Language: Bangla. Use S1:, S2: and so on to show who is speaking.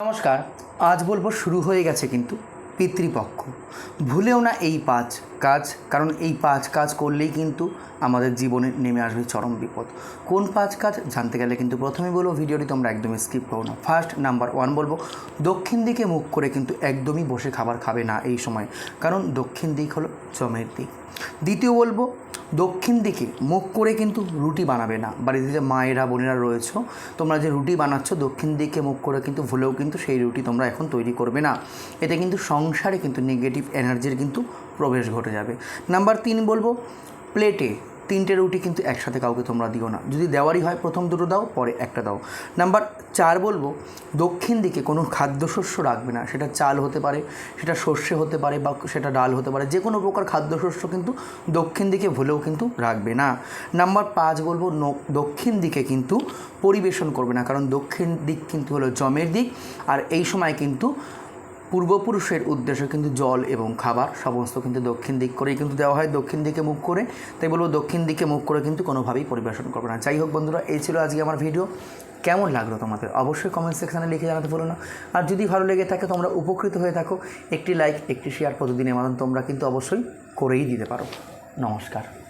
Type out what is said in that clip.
S1: নমস্কার, আজ বলব শুরু হয়ে গেছে কিন্তু পিতৃপক্ষ। ভুলেও না এই পাঁচ কাজ, কারণ এই পাঁচ কাজ করলেই কিন্তু আমাদের জীবনে নেমে আসবে চরম বিপদ। কোন পাঁচ কাজ? জানতে গেলে কিন্তু প্রথমে বলব, ভিডিওটি তোমরা একদমই স্কিপ করো না। ফার্স্ট নাম্বার ওয়ান বলব, দক্ষিণ দিকে মুখ করে কিন্তু একদমই বসে খাবার খাবে না এই সময়। কারণ দক্ষিণ দিক হলো জমের দিক। দ্বিতীয় বলব দক্ষিণ দিকে মুখ করে কিন্তু রুটি বানাবে না। বাড়িতে যে মায়েরা বোনেরা রয়েছ, তোমরা যে রুটি বানাচ্ছ, দক্ষিণ দিকে মুখ করে কিন্তু ভুলেও কিন্তু সেই রুটি তোমরা এখন তৈরি করবে না। এতে কিন্তু সংসারে কিন্তু নেগেটিভ এনার্জির কিন্তু প্রবেশ ঘটে যাবে। নাম্বার তিন বলব প্লেটে তিনটে রুটি কিন্তু একসাথে কাউকে তোমরা দিও না। যদি দেওয়ারই হয়, প্রথম দুটো দাও, পরে একটা দাও। নাম্বার চার বলব, দক্ষিণ দিকে কোনো খাদ্যশস্য রাখবে না। সেটা চাল হতে পারে, সেটা শস্য হতে পারে বা সেটা ডাল হতে পারে। যে কোনো প্রকার খাদ্যশস্য কিন্তু দক্ষিণ দিকে ভুলেও কিন্তু রাখবে না। নাম্বার পাঁচ বলব দক্ষিণ দিকে কিন্তু পরিবেশন করবে না। কারণ দক্ষিণ দিক কিন্তু হলো জমের দিক। আর এই সময় কিন্তু পূর্বপুরুষের উদ্দেশ্যে কিন্তু জল এবং খাবার, সমস্ত কিন্তু দক্ষিণ দিক করেই কিন্তু দেওয়া হয়, দক্ষিণ দিকে মুখ করে। তাই বলব দক্ষিণ দিকে মুখ করে কিন্তু কোনোভাবেই পরিবেশন করবে না। যাই হোক বন্ধুরা, এই ছিল আজকে আমার ভিডিও। কেমন লাগল তোমাদের? অবশ্যই কমেন্ট সেকশানে লিখে জানাতে বলো না। আর যদি ভালো লেগে থাকে, তোমরা উপকৃত হয়ে থাকো। একটি লাইক একটি শেয়ার প্রতিদিনের মতন তোমরা কিন্তু অবশ্যই করেই দিতে পারো। নমস্কার।